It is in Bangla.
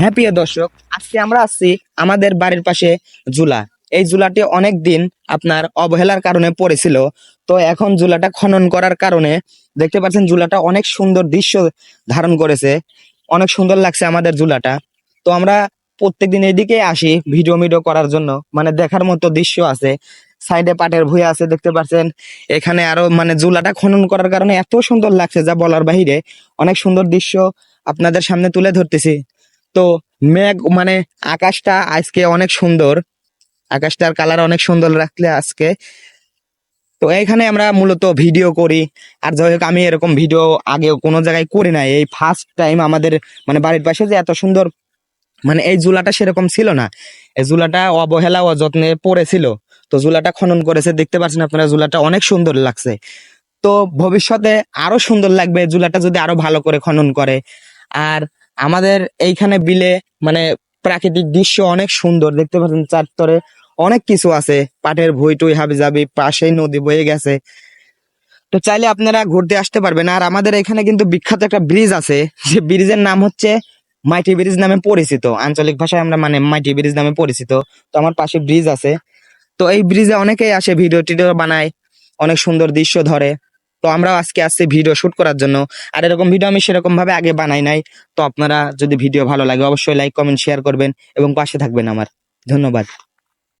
হ্যাঁ প্রিয় দর্শক, আজকে আমরা আসছি আমাদের বাড়ির পাশে জুলা এই জুলাটি অনেক দিন আপনার অবহেলার কারণে পড়েছিল। তো এখন জুলাটা খনন করার কারণে দেখতে পাচ্ছেন জুলাটা অনেক সুন্দর দৃশ্য ধারণ করেছে। অনেক সুন্দর লাগছে আমাদের জুলাটা তো আমরা প্রত্যেকদিন এদিকে আসি ভিডিও মিডিও করার জন্য। মানে দেখার মতো দৃশ্য আছে। সাইডে পাটের ভুঁই আছে, দেখতে পাচ্ছেন। এখানে আরও মানে জুলাটা খনন করার কারণে এত সুন্দর লাগছে যা বলার বাহিরে। অনেক সুন্দর দৃশ্য আপনাদের সামনে তুলে ধরতেছি। তো মেঘ মানে আকাশটা আজকে অনেক সুন্দর। আকাশটার কালার অনেক সুন্দর রাখলে আজকে। তো এখানে আমরা মূলত ভিডিও করি। আর যাই হোক, আমি এরকম ভিডিও আগেও কোনো জায়গায় করি না এই ফার্স্ট টাইম আমাদের মানে বাড়ির পাশে যে এত সুন্দর মানে এই জুলাটা সেরকম ছিল না। এই জুলাটা অবহেলা, অযত্নে পড়েছিল। তো জুলাটা খনন করেছে, দেখতে পাচ্ছেন আপনারা জুলাটা অনেক সুন্দর লাগছে। তো ভবিষ্যতে আরও সুন্দর লাগবে জুলাটা যদি আরও ভালো করে খনন করে। আর আমাদের এইখানে বিলে মানে প্রাকৃতিক দৃশ্য অনেক সুন্দর। দেখতে পাচ্ছেন চারতরে অনেক কিছু আছে। পাটের ভুই টুই হাবি যাবি পাশেই নদী বয়ে গেছে। তো চাইলে আপনারা ঘুরতে আসতে পারবেন। আর আমাদের এখানে কিন্তু বিখ্যাত একটা ব্রিজ আছে। যে ব্রিজের নাম হচ্ছে মাইটি ব্রিজ নামে পরিচিত। আঞ্চলিক ভাষায় আমরা মানে মাইটি ব্রিজ নামে পরিচিত। তো আমার পাশে ব্রিজ আছে। তো এই ব্রিজে অনেকেই আসে ভিডিও টিডিও বানায়, অনেক সুন্দর দৃশ্য ধরে। তো আমরাও আজকে আসছি ভিডিও শ্যুট করার জন্য। আর এরকম ভিডিও আমি সেরকম ভাবে আগে বানাই নাই। তো আপনারা যদি ভিডিও ভালো লাগে, অবশ্যই লাইক কমেন্ট শেয়ার করবেন এবং পাশে থাকবেন আমার। ধন্যবাদ।